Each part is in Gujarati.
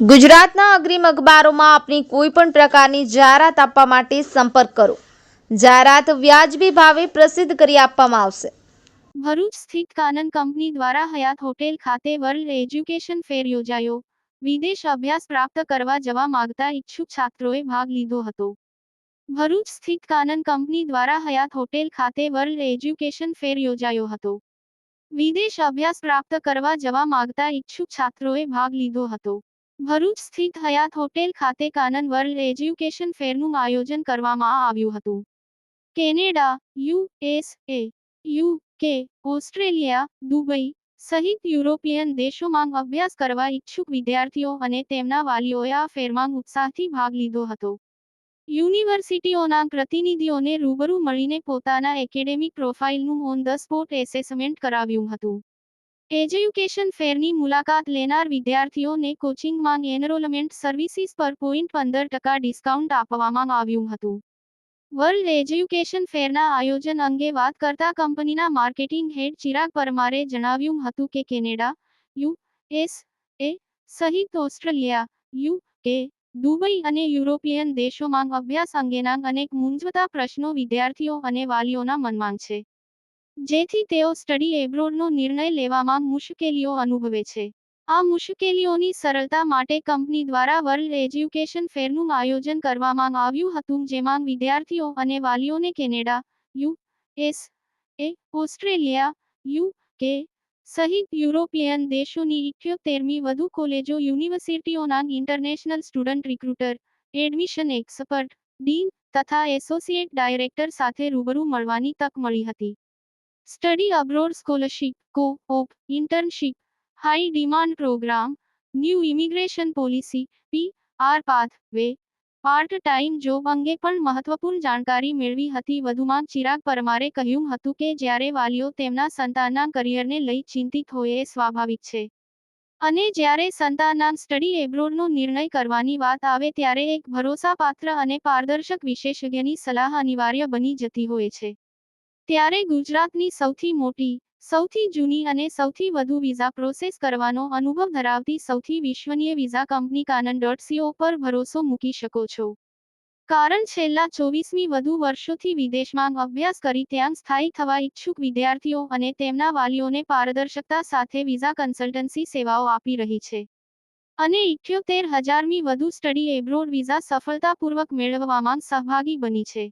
ગુજરાતના અગ્રીમ અખબારોમાં આપની કોઈ પણ પ્રકારની જાહેરાત આપવા માટે સંપર્ક કરો. જાહેરાત વ્યાજબી ભાવે પ્રસિદ્ધ કરી આપવામાં આવશે. ભરૂચ સ્થિત કાનન કંપની દ્વારા હયાત હોટેલ ખાતે વર્લ્ડ એજ્યુકેશન ફેર યોજાયો. વિદેશ અભ્યાસ પ્રાપ્ત કરવા જવા માંગતા ઈચ્છુક છાત્રોએ ભાગ લીધો હતો. ભરૂચ સ્થિત કાનન કંપની દ્વારા હયાત હોટેલ ખાતે વર્લ્ડ એજ્યુકેશન ફેર યોજાયો હતો. વિદેશ અભ્યાસ પ્રાપ્ત કરવા જવા માંગતા ઈચ્છુક છાત્રોએ ભાગ લીધો હતો. ભરૂચ સ્થિત હયાત હોટેલ ખાતે કાનન વર્લ્ડ એજ્યુકેશન ફેરનું આયોજન કરવામાં આવ્યું હતું. Canada USA UK Australia, Dubai સહિત યુરોપિયન દેશોમાં અભ્યાસ કરવા ઈચ્છુક વિદ્યાર્થીઓ અને તેમના વાલીઓએ આ ફેરમાં ઉત્સાહથી ભાગ લીધો હતો. યુનિવર્સિટીઓના પ્રતિનિધિઓને રૂબરૂ મળીને પોતાના એકેડેમિક પ્રોફાઇલનું ઓન ધ સ્પોટ એસેસમેન્ટ કરાવ્યું હતું. એજ્યુકેશન ફેરની મુલાકાત લેનાર વિદ્યાર્થીઓને કોચિંગમાં એનરોલમેન્ટ સર્વિસીસ પર પોઈન્ટ પંદર ટકા ડિસ્કાઉન્ટ આપવામાં આવ્યું હતું. વર્લ્ડ એજ્યુકેશન ફેરના આયોજન અંગે વાત કરતા કંપનીના માર્કેટિંગ હેડ ચિરાગ પરમારે જણાવ્યું હતું કે કેનેડા, યુ એસ એ સહિત ઓસ્ટ્રેલિયા, યુ કે, દુબઈ અને યુરોપિયન દેશોમાં અભ્યાસ અંગેના અનેક મૂંઝવતા પ્રશ્નો વિદ્યાર્થીઓ અને વાલીઓના મનમાં છે. જેથી તેઓ સ્ટડી એબ્રોડનો નિર્ણય લેવામાં મુશ્કેલીઓ અનુભવે છે. આ મુશ્કેલીઓની સરળતા માટે કંપની દ્વારા વર્લ્ડ એજ્યુકેશન ફેરનું આયોજન કરવામાં આવ્યું હતું, જેમાં વિદ્યાર્થીઓ અને વાલીઓને Canada, U S A, Australia, U K સહિત યુરોપિયન દેશોની ઇઠ્યોતેરમી વધુ કોલેજો, યુનિવર્સિટીઓના international student recruiter, admission expert, dean તથા એસોસિએટ ડાયરેક્ટર સાથે રૂબરૂ મળવાની તક મળી હતી. Study abroad scholarship co op internship high demand program new immigration policy P R pathway part time job અંગે પણ મહત્વપૂર્ણ જાણકારી મેળવી હતી. વધુમાં ચિરાગ પરમારે કહ્યું હતું કે, જ્યારે વાલીઓ તેમના સંતાનના કરિયરને લઈ ચિંતિત હોય એ સ્વાભાવિક છે. અને જ્યારે સંતાનના સ્ટડી એબ્રોડનો નિર્ણય કરવાની વાત આવે ત્યારે એક ભરોસાપાત્ર અને પારદર્શક વિશેષજ્ઞની સલાહ અનિવાર્ય બની જતી હોય છે. ત્યારે ગુજરાતની સૌથી મોટી, સૌથી જૂની અને સૌથી વધુ વિઝા પ્રોસેસ કરવાનો અનુભવ ધરાવતી સૌથી વિશ્વનીય visa company Kanan dot C O પર ભરોસો મૂકી શકો છો. કારણ છેલ્લા ચોવીસમી વધુ વર્ષોથી વિદેશમાં અભ્યાસ કરી ત્યાં સ્થાયી થવા ઈચ્છુક વિદ્યાર્થીઓ અને તેમના વાલીઓને પારદર્શકતા સાથે વિઝા કન્સલ્ટન્સી સેવાઓ આપી રહી છે. અને ઇઠ્યોતેર હજારમી વધુ સ્ટડી એબ્રોડ વિઝા સફળતાપૂર્વક મેળવવામાં સહભાગી બની છે.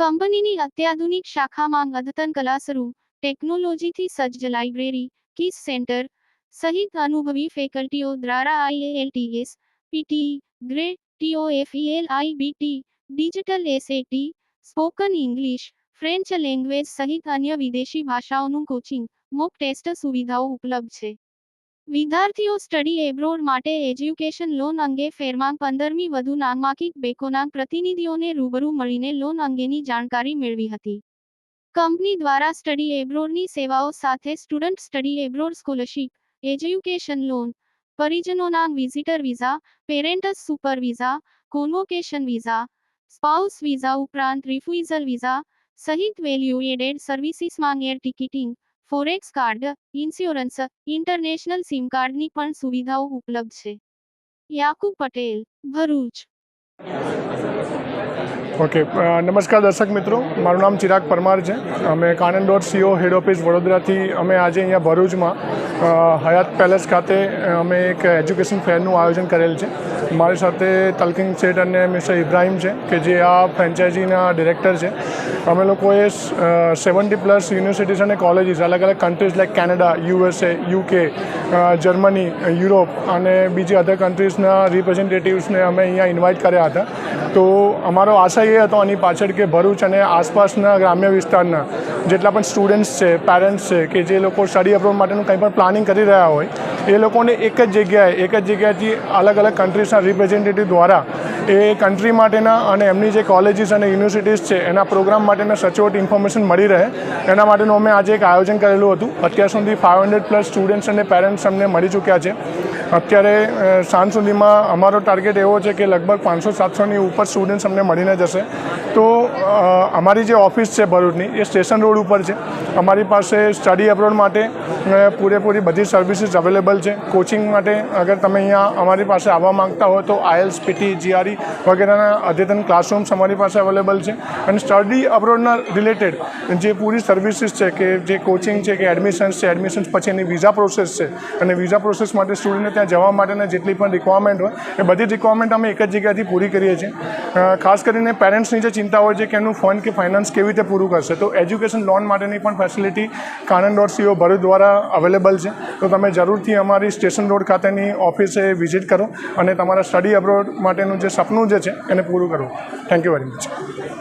કંપનીની અત્યાધુનિક શાખામાં અદ્યતન કલાસરૂ, ટેકનોલોજીથી સજ્જ લાઇબ્રેરી, કીસ સેન્ટર સહિત અનુભવી ફેકલ્ટીઓ દ્વારા IELTS PT, grade TOEFL IBT digital SAT, spoken English, French language સહિત અન્ય વિદેશી ભાષાઓનું કોચિંગ, મોક ટેસ્ટ સુવિધાઓ ઉપલબ્ધ છે. વિદ્યાર્થીઓ સ્ટડી એબ્રોડ માટે એજ્યુકેશન લોન અંગે ફેરમાંગ પંદરમી વધુ નામાંકિત બેકોના પ્રતિનિધિઓને રૂબરૂ મળીને લોન અંગેની જાણકારી મેળવી હતી. કંપની દ્વારા સ્ટડી એબ્રોડની સેવાઓ સાથે student study abroad scholarship, education loan, પરિજનોના visitor visa, parents super visa, convocation visa, spouse visa ઉપરાંત રિફ્યુઝલ વિઝા, સહિત value added સર્વિસીસમાં air ticketing forex card insurance international sim કાર્ડની પણ સુવિધાઓ ઉપલબ્ધ છે. યાકુબ પટેલ ભરૂચ. ઓકે નમસ્કાર દર્શક મિત્રો. મારું નામ ચિરાગ પરમાર છે. અમે Kanan dot C O head office વડોદરાથી અમે આજે અહીંયા ભરૂચમાં હયાત પેલેસ ખાતે અમે એક એજ્યુકેશન ફેરનું આયોજન કરેલ છે. મારી સાથે તલકિંગ શેઠ અને મિસ્ટર ઇબ્રાહિમ છે, કે જે આ ફ્રેન્ચાઇઝીના ડિરેક્ટર છે. અમે લોકોએ સેવન્ટી પ્લસ યુનિવર્સિટીઝ અને કોલેજીસ અલગ અલગ countries like Canada USA UK Germany Europe અને બીજી અધર કન્ટ્રીઝના રિપ્રેઝેન્ટેટિવ્સને અમે અહીંયા ઇન્વાઇટ કર્યા હતા. તો અમારો આશય એ હતો આની પાછળ કે ભરૂચ અને આસપાસના ગ્રામ્ય વિસ્તારના જેટલા પણ સ્ટુડન્ટ્સ છે પેરેન્ટ્સ છે કે જે લોકો સ્ટડી અબ્રોડ માટેનું કંઈ પણ પ્લાનિંગ કરી રહ્યા હોય, એ લોકોને એક જ જગ્યાએ, એક જ જગ્યાએથી અલગ અલગ કન્ટ્રીઝના રિપ્રેઝેન્ટેટિવ દ્વારા એ કન્ટ્રી માટેના અને એમની જે કોલેજીસ અને યુનિવર્સિટીઝ છે, એના પ્રોગ્રામ માટેના સચોટ ઇન્ફોર્મેશન મળી રહે. એના માટેનું અમે આજે એક આયોજન કરેલું હતું. અત્યાર સુધી ફાઇવ હંડ્રેડ પ્લસ સ્ટુડન્ટ્સ અને પેરેન્ટ્સ અમને મળી ચૂક્યા છે. અત્યારે સાંજ સુધીમાં અમારો ટાર્ગેટ એવો છે કે લગભગ પાંચસો સાતસોની ઉપર સ્ટુડન્ટ્સ અમને મળીને જશે. તો અમારી જે ઓફિસ છે ભરૂચની, એ સ્ટેશન રોડ ઉપર છે. અમારી પાસે સ્ટડી એબ્રોડ માટે પૂરેપૂરી બધી સર્વિસીસ અવેલેબલ છે. કોચિંગ માટે અગર તમે અહીંયા અમારી પાસે આવવા માંગતા હો તો આઈએલ્સ પીટી જીઆરઈ વગેરેના અદ્યતન ક્લાસરૂમ્સ અમારી પાસે અવેલેબલ છે. અને સ્ટડી અબ્રોડના રિલેટેડ જે પૂરી સર્વિસીસ છે કે જે કોચિંગ છે કે એડમિશન્સ છે એડમિશન્સ પછી એની વિઝા પ્રોસેસ છે. અને વિઝા પ્રોસેસ માટે સ્ટુડન્ટને ત્યાં જવા માટેના જેટલી પણ રિક્વાયરમેન્ટ હોય, એ બધી રિક્વાયરમેન્ટ અમે એક જ જગ્યાથી પૂરી કરીએ છીએ. ખાસ કરીને પેરેન્ટ્સની જે ચિંતા હોય છે કે એનું ફંડ કે ફાઇનાન્સ કેવી રીતે પૂરું કરશે. તો એજ્યુકેશન લોન માટેની પણ facility Kanan dot C O Bharuch દ્વારા અવેલેબલ છે. તો તમે જરૂરથી અમારી સ્ટેશન રોડ ખાતેની ઓફિસે વિઝિટ કરો અને તમારા સ્ટડી અબ્રોડ માટેનું જે સપનું જે છે, એને પૂરું કરો. Thank you very much